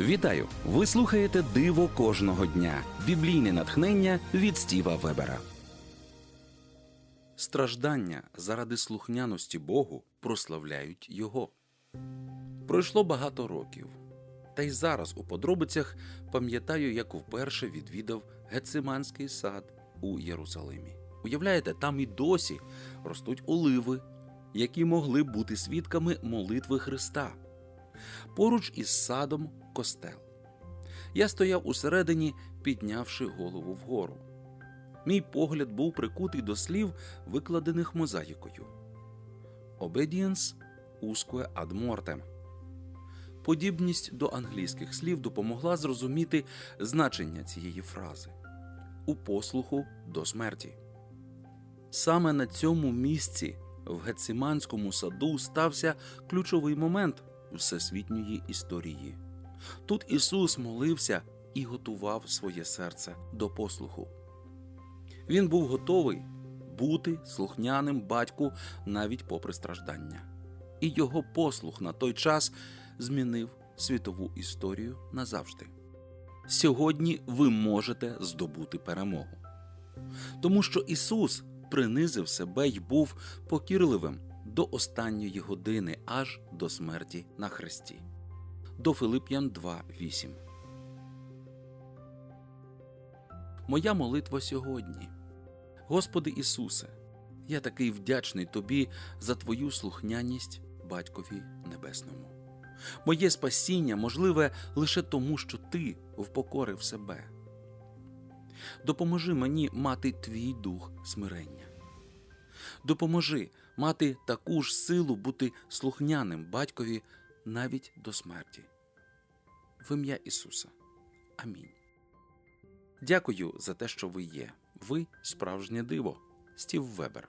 Вітаю! Ви слухаєте Диво кожного дня. Біблійне натхнення від Стіва Вебера. Страждання заради слухняності Богу прославляють Його. Пройшло багато років. Та й зараз у подробицях пам'ятаю, як вперше відвідав Гециманський сад у Єрусалимі. Уявляєте, там і досі ростуть оливи, які могли бути свідками молитви Христа. Поруч із садом костел. Я стояв усередині, піднявши голову вгору. Мій погляд був прикутий до слів, викладених мозаїкою. Obedience usque ad mortem. Подібність до англійських слів допомогла зрозуміти значення цієї фрази у послуху до смерті. Саме на цьому місці в Гециманському саду стався ключовий момент всесвітньої історії. Тут Ісус молився і готував своє серце до послуху. Він був готовий бути слухняним батьку навіть попри страждання. І його послух на той час змінив світову історію назавжди. Сьогодні ви можете здобути перемогу. Тому що Ісус принизив себе й був покірливим до останньої години аж до смерті на хресті. До Филип'ян 2.8 Моя молитва сьогодні. Господи Ісусе, я такий вдячний Тобі за Твою слухняність Батькові Небесному. Моє спасіння можливе лише тому, що Ти впокорив себе. Допоможи мені мати твій дух смирення. Допоможи мати таку ж силу бути слухняним батькові навіть до смерті. В ім'я Ісуса. Амінь. Дякую за те, що ви є. Ви справжнє диво. Стів Вебер.